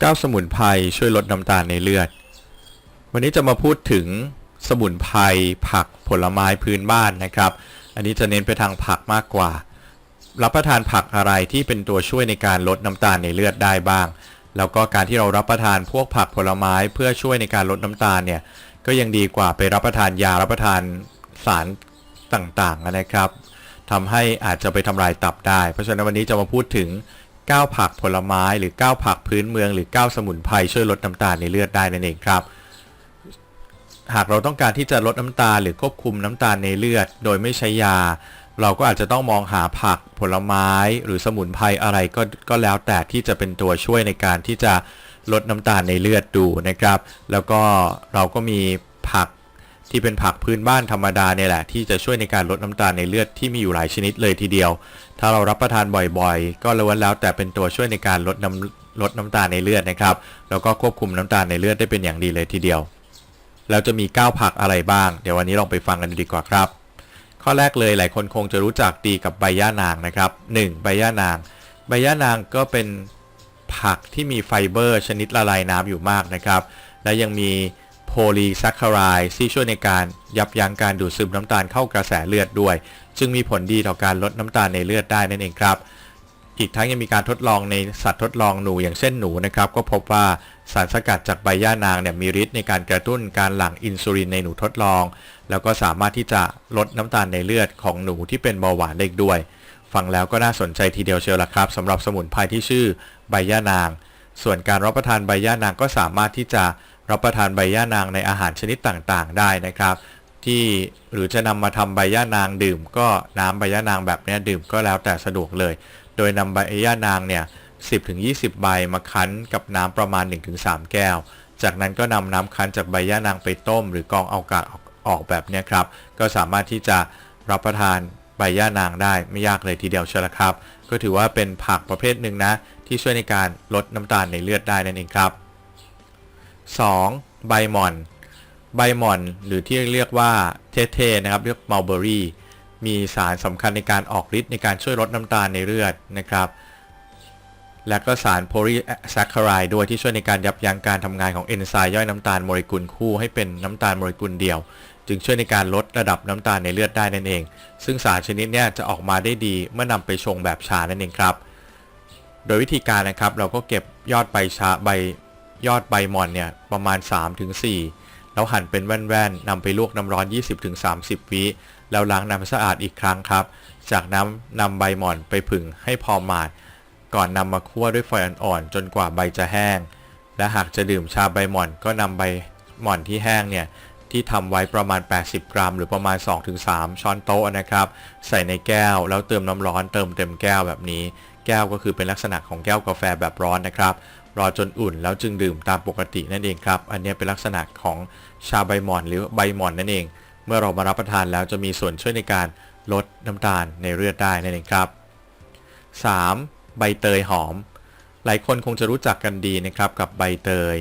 9สมุนไพรช่วยลดน้ำตาลในเลือด วันนี้จะมาพูดถึงสมุนไพรผักผลไม้พื้นบ้านนะครับ อันนี้จะเน้นไปทางผักมากกว่า รับประทานผักอะไรที่เป็นตัวช่วยในการลดน้ำตาลในเลือดได้บ้าง แล้วก็การที่เรารับประทานพวกผักผลไม้เพื่อช่วยในการลดน้ำตาลเนี่ยก็ยังดีกว่าไปรับประทานยารับประทานสารต่างๆนะครับทำให้อาจจะไปทำลายตับได้ เพราะฉะนั้นวันนี้จะมาพูดถึง 9 ผักผลไม้หรือ 9 ผักพื้นเมืองหรือ 9 สมุนไพรช่วยลดน้ำตาลในเลือดได้นั่นเองครับ หากเราต้องการที่จะลดน้ำตาลหรือควบคุมน้ำตาลในเลือด โดยไม่ใช้ยา เราก็อาจจะต้องมองหาผักผลไม้หรือสมุนไพรอะไรก็ก็แล้วแต่ที่จะเป็นตัวช่วยในการที่จะลดน้ำตาลในเลือดดูนะครับ แล้วก็เราก็มีผัก ที่เป็นผักพื้นบ้านธรรมดาเนี่ยแหละ ที่จะช่วยในการลดน้ำตาลในเลือดที่มีอยู่หลายชนิดเลยทีเดียว ถ้าเรารับประทานบ่อยๆ ก็ล้วนแล้วแต่เป็นตัวช่วยในการลดน้ำลดน้ำตาลในเลือดนะครับ แล้วก็ควบคุมน้ำตาลในเลือดได้เป็นอย่างดีเลยทีเดียวแล้วจะมี 9 ผักอะไรบ้าง เดี๋ยววันนี้ลองไปฟังกันดูดีกว่าครับ ข้อแรกเลยหลายคนคงจะรู้จักดีกับใบย่านางนะครับ 1. ใบย่านาง ใบย่านางก็เป็นผักที่มีไฟเบอร์ชนิดละลายน้ำอยู่มากนะครับ และยังมี ลีแซคคารด์ที่ช่วยในการยับยั้งการดูดซึมน้ำตาลเข้ากระแสเลือดด้วย จึงมีผลดีต่อการลดน้ำตาลในเลือดได้นั่นเองครับ อีกทั้งยังมีการทดลองในสัตว์ทดลองหนูอย่างเช่นหนูนะครับ ก็พบว่าสารสกัดจากใบย่านางเนี่ยมีฤทธิ์ในการกระตุ้นการหลั่งอินซูลินในหนูทดลอง แล้วก็สามารถที่จะลดน้ำตาลในเลือดของหนูที่เป็นเบาหวานได้ด้วย ฟังแล้วก็น่าสนใจทีเดียวเชียวละครับสำหรับสมุนไพรที่ชื่อใบย่านาง ส่วนการรับประทานใบย่านางก็สามารถที่จะ รับประทานใบย่านางในอาหารชนิดต่างๆ ได้นะครับ ที่หรือจะนำมาทำใบย่านางดื่ม ก็น้ำใบย่านางแบบนี้ดื่มก็แล้วแต่สะดวกเลย โดยนำใบย่านางเนี่ย10-20 ใบมาคั้นกับน้ำประมาณ 1-3 แก้ว จากนั้นก็นำน้ำคั้นจากใบย่านางไปต้ม หรือกองเอากากออกแบบนี้ครับ ก็สามารถที่จะรับประทานใบย่านางได้ไม่ยากเลยทีเดียวเชียวละครับ ก็ถือว่าเป็นผักประเภทหนึ่งนะ ที่ช่วยในการลดน้ำตาลในเลือดได้นั่นเองครับ 2. ใบหม่อน ใบหม่อนหรือที่เรียกว่าเทๆนะครับเรียกมัลเบอรี่มีสารสำคัญในการออกฤทธิ์ในการช่วยลดน้ำตาลในเลือดนะครับ และก็สารโพลีแซคคารด์ด้วยที่ช่วยในการยับยั้งการทำงานของเอนไซม์ย่อยน้ำตาลโมเลกุลคู่ให้เป็นน้ำตาลโมเลกุลเดียว จึงช่วยในการลดระดับน้ำตาลในเลือดได้นั่นเอง ซึ่งสารชนิดนี้จะออกมาได้ดีเมื่อนำไปชงแบบชานั่นเองครับ โดยวิธีการนะครับเราก็เก็บยอดใบชาใบ ยอดใบหม่อนเนี่ยประมาณ 3-4 แล้วหั่นเป็นแว่นๆนำไปลวกน้ำร้อน 20-30 วิแล้วล้างน้ำสะอาดอีกครั้งครับ จากนั้นนำใบหม่อนไปผึ่งให้พอหมาด ก่อนนำมาคั่วด้วยไฟอ่อนๆจนกว่าใบจะแห้ง และหากจะดื่มชาใบหม่อนก็นำใบหม่อนที่แห้งเนี่ยที่ทำไว้ประมาณ 80 กรัม หรือประมาณ 2-3 ช้อนโต๊ะนะครับ ใส่ในแก้วแล้วเติมน้ำร้อนเติมเต็มแก้วแบบนี้ แก้วก็คือเป็นลักษณะของแก้วกาแฟแบบร้อนนะครับ รอจนอุ่นแล้วจึงดื่มตามปกตินั่นเองครับ อันนี้เป็นลักษณะของชาใบหม่อนหรือใบหม่อนนั่นเอง เมื่อเรามารับประทานแล้วจะมีส่วนช่วยในการลดน้ำตาลในเลือดได้นั่นเองครับ 3. ใบเตยหอม หลายคนคงจะรู้จักกันดีนะครับกับใบเตย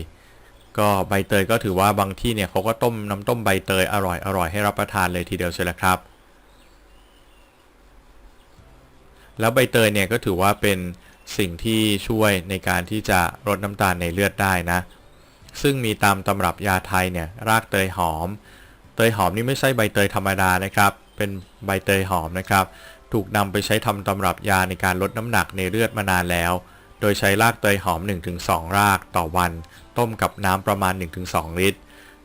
ก็ใบเตยก็ถือว่าบางที่เนี่ยเขาก็ต้มน้ำต้มใบเตยอร่อยอร่อยให้รับประทานเลยทีเดียวใช่แล้วครับแล้วใบเตยเนี่ยก็ถือว่าเป็น สิ่งที่ช่วยในการที่จะลดน้ำตาลในเลือดได้นะ ซึ่งมีตามตำรับยาไทยเนี่ยรากเตยหอม เตยหอมนี่ไม่ใช่ใบเตยธรรมดานะครับ เป็นใบเตยหอมนะครับ ถูกนำไปใช้ทำตำรับยาในการลดน้ำหนักในเลือดมานานแล้ว โดยใช้รากเตยหอม 1-2 รากต่อวัน ต้มกับน้ำประมาณ 1-2 ลิตร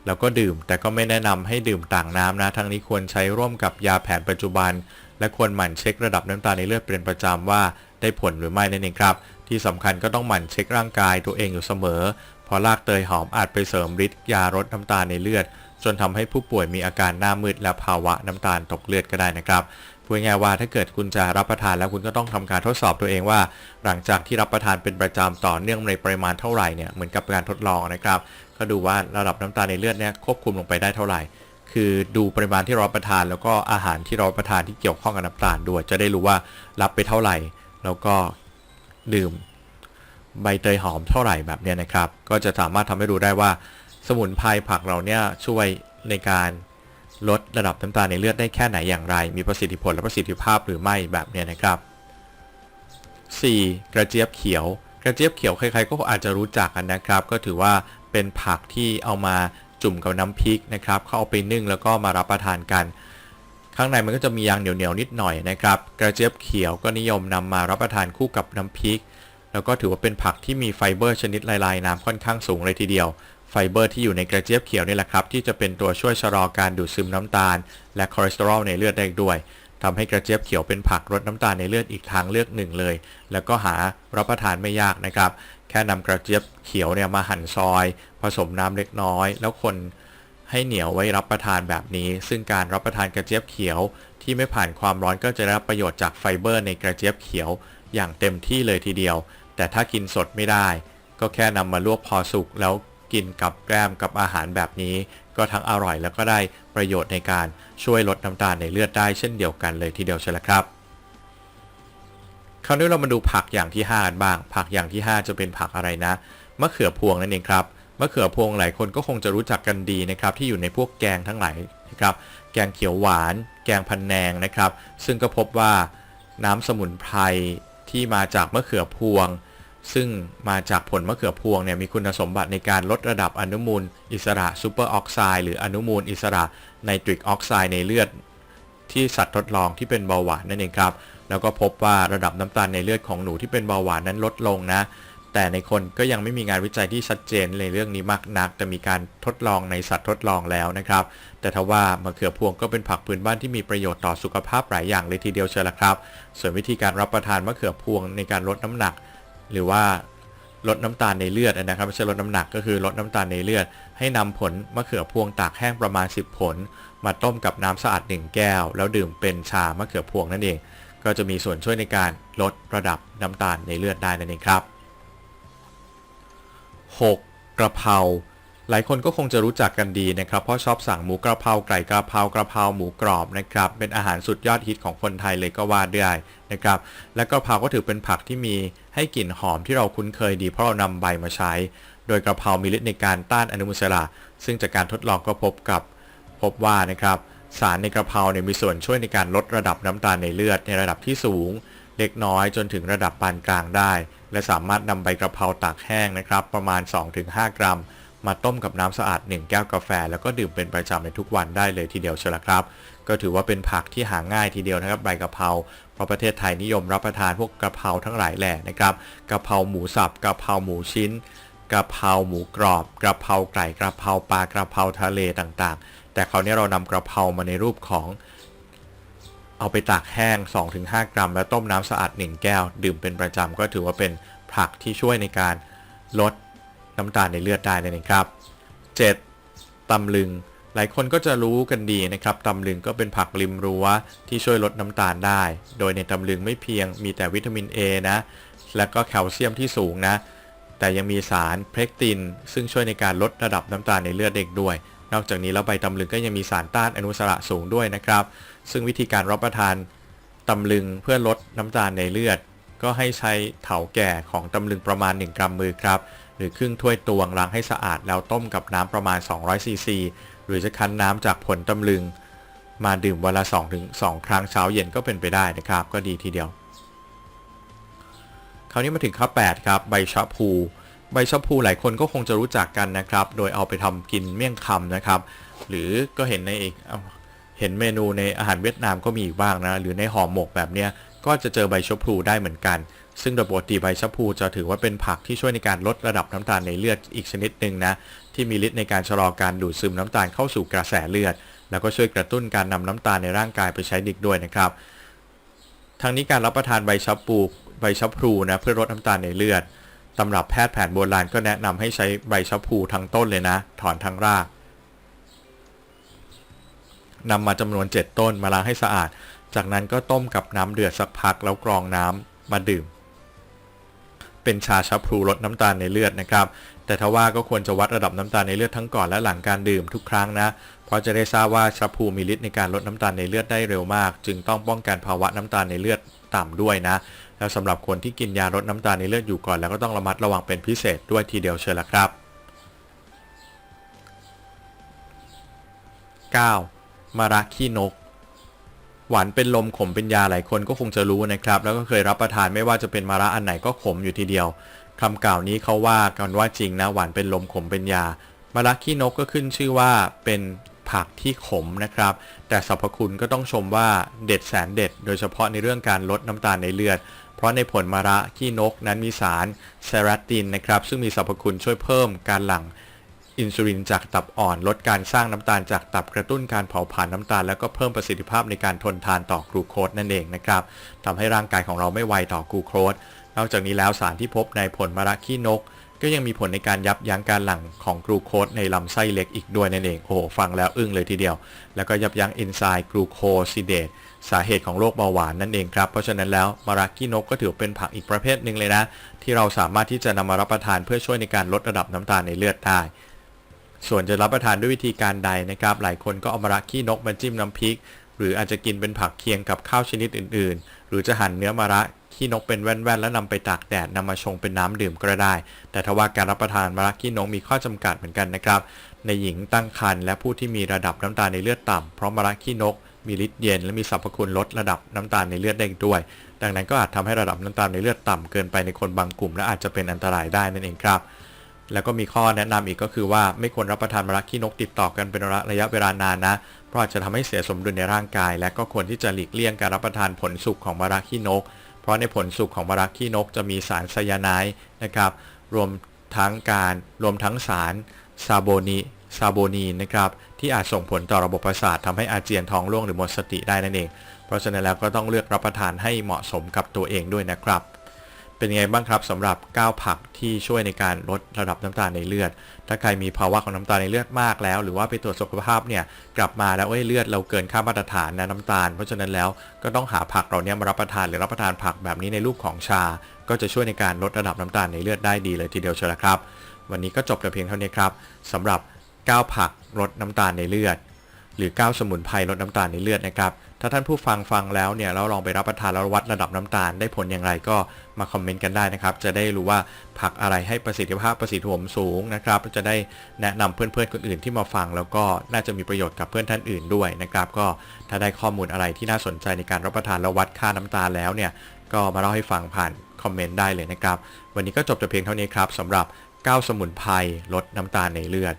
แล้วก็ดื่มแต่ก็ไม่แนะนำให้ดื่มต่างน้ำนะ ทั้งนี้ควรใช้ร่วมกับยาแผนปัจจุบัน และควรหมั่นเช็คระดับน้ำตาลในเลือดเป็นประจำว่า ได้ผลหรือไม่นั่นเองครับ ที่สำคัญก็ต้องหมั่นเช็คร่างกายตัวเองอยู่เสมอเพราะรากเตยหอมอาจไปเสริมฤทธิ์ยาลดน้ำตาลในเลือด จนทำให้ผู้ป่วยมีอาการหน้ามืดและภาวะน้ำตาลตกเลือดก็ได้นะครับพูดง่ายว่าถ้าเกิดคุณจะรับประทานแล้วคุณก็ต้องทำการทดสอบตัวเองว่า หลังจากที่รับประทานเป็นประจำต่อเนื่องในปริมาณเท่าไหร่เนี่ยเหมือนกับการทดลองนะครับ ก็ดูว่าระดับน้ำตาลในเลือดเนี่ยควบคุมลงไปได้เท่าไหร่คือดูปริมาณที่เรารับประทานแล้วก็อาหารที่เรารับประทานที่เกี่ยวข้องกับน้ำตาลด้วย จะได้รู้ว่ารับไปเท่าไหร่ แล้วก็ดื่มใบเตยหอมเท่าไหร่แบบเนี้ยนะครับ ก็จะสามารถทำให้รู้ได้ว่า สมุนไพรผักเราเนี่ยช่วยในการลดระดับน้ำตาลในเลือดได้แค่ไหนอย่างไร มีประสิทธิผลและประสิทธิภาพหรือไม่แบบเนี้ยนะครับ 4. กระเจี๊ยบเขียว กระเจี๊ยบเขียวใครๆก็อาจจะรู้จักกันนะครับ ก็ถือว่าเป็นผักที่เอามาจุ่มกับน้ำพริกนะครับ เขาเอาไปนึ่งแล้วก็มารับประทานกัน ข้างในมันก็จะมียางเหนียวๆนิดหน่อยนะครับ กระเจี๊ยบเขียวก็นิยมนำมารับประทานคู่กับน้ำพริก แล้วก็ถือว่าเป็นผักที่มีไฟเบอร์ชนิดละลายน้ำค่อนข้างสูงเลยทีเดียว ไฟเบอร์ที่อยู่ในกระเจี๊ยบเขียวนี่แหละครับ ที่จะเป็นตัวช่วยชะลอการดูดซึมน้ำตาล และคอเลสเตอรอลในเลือดได้ด้วยทำให้กระเจี๊ยบเขียวเป็นผักลดน้ำตาลในเลือดอีกทางเลือกหนึ่งเลย แล้วก็หารับประทานไม่ยากนะครับ แค่นำกระเจี๊ยบเขียวเนี่ยมาหั่นซอย ผสมน้ำเล็กน้อย แล้วคน ให้เหนียวไว้รับประทานแบบนี้ ซึ่งการรับประทานกระเจี๊ยบเขียว ที่ไม่ผ่านความร้อนก็จะได้รับประโยชน์จากไฟเบอร์ในกระเจี๊ยบเขียว อย่างเต็มที่เลยทีเดียว แต่ถ้ากินสดไม่ได้ ก็แค่นำมาลวกพอสุกแล้วกินกับแกล้มกับอาหารแบบนี้ ก็ทั้งอร่อยแล้วก็ได้ประโยชน์ในการช่วยลดน้ำตาลในเลือดได้เช่นเดียวกันเลยทีเดียวใช่แล้วครับคราวนี้เรามาดูผักอย่างที่5กันบ้าง ผักอย่างที่ 5 จะเป็นผักอะไรนะมะเขือพวงนั่นเองครับ มะเขือพวงหลายคนก็คงจะรู้จักกันดีนะครับที่อยู่ในพวกแกงทั้งหลายนะครับแกงเขียวหวาน แกงพันแนงนะครับ ซึ่งก็พบว่าน้ำสมุนไพรที่มาจากมะเขือพวง ซึ่งมาจากผลมะเขือพวงเนี่ยมีคุณสมบัติในการลดระดับอนุมูล อิสระซูเปอร์ออกไซด์หรืออนุมูลอิสระไนตริกออกไซด์ในเลือด ที่สัตว์ทดลองที่เป็นเบาหวานนั่นเองครับแล้วก็พบว่าระดับน้ำตาลในเลือดของหนูที่เป็นเบาหวานนั้นลดลงนะ แต่ในคนก็ยังไม่มีงานวิจัยที่ชัดเจนในเรื่องนี้มากนัก แต่มีการทดลองในสัตว์ทดลองแล้วนะครับ แต่ทว่ามะเขือพวงก็เป็นผักพื้นบ้านที่มีประโยชน์ต่อสุขภาพหลายอย่างเลยทีเดียวเชียวละครับ ส่วนวิธีการรับประทานมะเขือพวงในการลดน้ำหนัก หรือว่าลดน้ำตาลในเลือดนะครับไม่ใช่ลดน้ำหนักก็คือลดน้ำตาลในเลือด ให้นำผลมะเขือพวงตากแห้งประมาณ 10 ผล มาต้มกับน้ำสะอาด1แก้ว แล้วดื่มเป็นชามะเขือพวงนั่นเอง ก็จะมีส่วนช่วยในการลดระดับน้ำตาลในเลือดได้นั่นเองครับ 6. กระเพราหลายคนก็คงจะรู้จักกันดีนะครับเพราะชอบสั่งหมูกระเพราไก่กระเพรากระเพราหมูกรอบนะครับเป็นอาหารสุดยอดฮิตของคนไทยเลยก็ว่าได้นะครับและกระเพราก็ถือเป็นผักที่มีให้กลิ่นหอมที่เราคุ้นเคยดีเพราะเรานำใบมาใช้ โดยกระเพรามีฤทธิ์ในการต้านอนุมูลอิสระ ซึ่งจากการทดลองก็พบกับพบว่านะครับสารในกระเพราเนี่ยมีส่วนช่วยในการลดระดับน้ำตาลในเลือดในระดับที่สูง เล็กน้อยจนถึงระดับปานกลางได้ และสามารถนำใบกระเพราตากแห้งนะครับ ประมาณ 2-5 กรัม มาต้มกับน้ำสะอาด 1 แก้วกาแฟ แล้วก็ดื่มเป็นประจำในทุกวันได้เลยทีเดียวเชียวละครับ ก็ถือว่าเป็นผักที่หาง่ายทีเดียวนะครับใบกระเพราเพราะประเทศไทยนิยมรับประทานพวกกระเพราทั้งหลายแหล่นะครับกระเพราหมูสับกระเพราหมูชิ้นกระเพราหมูกรอบกระเพราไก่กระเพราปลากระเพราทะเลต่างๆ แต่คราวนี้เรานำกระเพรามาในรูปของ เอาไปตากแห้ง 2-5 กรัม แล้วต้มน้ำสะอาด 1 แก้ว ดื่มเป็นประจำก็ถือว่าเป็นผักที่ช่วยในการลดน้ำตาลในเลือดได้นั่นเองครับ 7. ตำลึง หลายคนก็จะรู้กันดีนะครับตำลึงก็เป็นผักริมรั้วที่ช่วยลดน้ำตาลได้ โดยในตำลึงไม่เพียงมีแต่วิตามิน A นะ และก็แคลเซียมที่สูงนะ แต่ยังมีสารเพลกติน ซึ่งช่วยในการลดระดับน้ำตาลในเลือดเด็กด้วย นอกจากนี้แล้วใบตำลึงก็ยังมีสารต้านอนุสระสูงด้วยนะครับ ซึ่งวิธีการรับประทานตำลึงเพื่อลดน้ำตาลในเลือด ก็ให้ใช้เถาแก่ของตำลึงประมาณ 1 กรัมมือครับ หรือครึ่งถ้วยตวงล้างให้สะอาดแล้วต้มกับน้ำประมาณ 200 ซีซี หรือจะคั้นน้ำจากผลตำลึง มาดื่มวันละ2ถึง2ครั้งเช้าเย็นก็เป็นไปได้นะครับ ก็ดีทีเดียว คราวนี้มาถึงข้อ8ครับใบชะพู ใบชะพูหลายคนก็คงจะรู้จักกันนะครับ โดยเอาไปทำกินเมี่ยงคำนะครับ หรือก็เห็นในอีกเอเห็นเมนูในอาหารเวียดนามก็มีอีกบ้างนะ หรือในห่อหมกแบบเนี้ยก็จะเจอใบชะพลูได้เหมือนกัน ซึ่งโดยปกติใบชะพลูจะถือว่าเป็นผักที่ช่วยในการลดระดับน้ำตาลในเลือดอีกชนิดหนึ่งนะ ที่มีฤทธิ์ในการชะลอการดูดซึมน้ำตาลเข้าสู่กระแสเลือด แล้วก็ช่วยกระตุ้นการนำน้ำตาลในร่างกายไปใช้ดิกด้วยนะครับ ทั้งนี้การรับประทานใบชะพูใบชะพลูนะเพื่อลดน้ำตาลในเลือด ตำรับแพทย์แผนโบราณก็แนะนำให้ใช้ใบชะพูทั้งต้นเลยนะ ถอนทั้งรากนำมาจำนวน 7 ต้นมาล้างให้สะอาด จากนั้นก็ต้มกับน้ำเดือดสักพักแล้วกรองน้ำมาดื่ม เป็นชาชะพลูลดน้ำตาลในเลือดนะครับ แต่ถ้าว่าก็ควรจะวัดระดับน้ำตาลในเลือดทั้งก่อนและหลังการดื่มทุกครั้งนะ เพราะจะได้ทราบว่าชะพลูมีฤทธิ์ในการลดน้ำตาลในเลือดได้เร็วมาก จึงต้องป้องกันภาวะน้ำตาลในเลือดต่ำด้วยนะ แล้วสำหรับคนที่กินยาลดน้ำตาลในเลือดอยู่ก่อน แล้วก็ต้องระมัดระวังเป็นพิเศษด้วยทีเดียวเชียวละครับ 9. มะระขี้นก หวานเป็นลมขมเป็นยาหลายคนก็คงจะรู้นะครับ แล้วก็เคยรับประทานไม่ว่าจะเป็นมะระอันไหนก็ขมอยู่ทีเดียวคำกล่าวนี้เขาว่ากันว่าจริงนะหวานเป็นลมขมเป็นยามะระขี้นกก็ขึ้นชื่อว่าเป็นผักที่ขมนะครับ แต่สรรพคุณก็ต้องชมว่าเด็ดแสนเด็ด โดยเฉพาะในเรื่องการลดน้ำตาลในเลือด เพราะในผลมะระขี้นกนั้นมีสารเซราตินนะครับ ซึ่งมีสรรพคุณช่วยเพิ่มการหลั่งอินซูลินจากตับอ่อน ลดการสร้างน้ำตาลจากตับกระตุ้นการเผาผลาญน้ำตาล แล้วก็เพิ่มประสิทธิภาพในการทนทานต่อกลูโคสนั่นเองนะครับทำให้ร่างกายของเราไม่ไวต่อกลูโคสนอกจากนี้แล้วสารที่พบในผลมะระขี้นก ก็ยังมีผลในการยับยั้งการหลั่งของกลูโคสในลำไส้เล็กอีกด้วยนั่นเองโอ้ฟังแล้วอึ้งเลยทีเดียว แล้วก็ยับยั้งเอนไซม์กลูโคซิเดตสาเหตุของโรคเบาหวานนั่นเองครับ เพราะฉะนั้นแล้วมะระขี้นกก็ถือเป็นผักอีกประเภทหนึ่งเลยนะ ที่เราสามารถที่จะนำมารับประทานเพื่อช่วยในการลดระดับน้ำตาลในเลือดได้ ส่วนจะรับประทานด้วยวิธีการใดนะครับ หลายคนก็เอามะระขี้นกมาจิ้มน้ำพริก หรืออาจจะกินเป็นผักเคียงกับข้าวชนิดอื่น ๆ หรือจะหั่นเนื้อมะระขี้นกเป็นแว่นๆ แล้วนำไปตากแดดนำมาชงเป็นน้ำดื่มก็ได้ แต่ทว่าการรับประทานมะระขี้นกมีข้อจำกัดเหมือนกันนะครับ ในหญิงตั้งครรภ์และผู้ที่มีระดับน้ำตาลในเลือดต่ำเพราะมะระขี้นกมีฤทธิ์เย็นและมีสรรพคุณลดระดับน้ำตาลในเลือดได้ด้วย ดังนั้นก็อาจทำให้ระดับน้ำตาลในเลือดต่ำเกินไปในคนบางกลุ่ม และอาจจะเป็นอันตรายได้นั่นเองครับ แล้วก็มีข้อแนะนำอีกก็คือว่าไม่ควรรับประทานมะระขี้นกติดต่อกันเป็นระยะเวลานานนะ เพราะจะทำให้เสียสมดุลในร่างกาย และก็ควรที่จะหลีกเลี่ยงการรับประทานผลสุกของมะระขี้นก เพราะในผลสุกของมะระขี้นกจะมีสารไซยาไนด์นะครับ รวมทั้งการรวมทั้งสารซาโบนีซาโบนีนนะครับที่อาจส่งผลต่อระบบประสาททำให้อาเจียนท้องร่วงหรือหมดสติได้นั่นเอง เพราะฉะนั้นแล้วก็ต้องเลือกรับประทานให้เหมาะสมกับตัวเองด้วยนะครับ เป็นยังไงบ้างครับสำหรับ9ผักที่ช่วยในการลดระดับน้ำตาลในเลือด ถ้าใครมีภาวะของน้ำตาลในเลือดมากแล้ว หรือว่าไปตรวจสุขภาพเนี่ยกลับมาแล้วเอ้ยเลือดเราเกินค่ามาตรฐานนะน้ำตาล เพราะฉะนั้นแล้วก็ต้องหาผักเหล่านี้มารับประทานหรือรับประทานผักแบบนี้ในรูปของชา ก็จะช่วยในการลดระดับน้ำตาลในเลือดได้ดีเลยทีเดียวเชียวละครับ วันนี้ก็จบแต่เพียงเท่านี้ครับสำหรับ9ผักลดน้ำตาลในเลือด หรือ9สมุนไพรลดน้ำตาลในเลือดนะครับ ถ้าท่านผู้ฟังฟังแล้วเนี่ยแล้วลองไปรับประทานแล้ววัดระดับน้ำตาลได้ผลอย่างไรก็มาคอมเมนต์กันได้นะครับ จะได้รู้ว่าผักอะไรให้ประสิทธิภาพประสิทธิผลสูงนะครับ จะได้แนะนำเพื่อนๆคนอื่นที่มาฟัง แล้วก็น่าจะมีประโยชน์กับเพื่อนท่านอื่นด้วยนะครับ ก็ถ้าได้ข้อมูลอะไรที่น่าสนใจในการรับประทานแล้ววัดค่าน้ำตาลแล้วเนี่ยก็มาเล่าให้ฟังผ่านคอมเมนต์ได้เลยนะครับ วันนี้ก็จบแต่เพียงเท่านี้ครับสำหรับ 9 สมุนไพรลดน้ำตาลในเลือด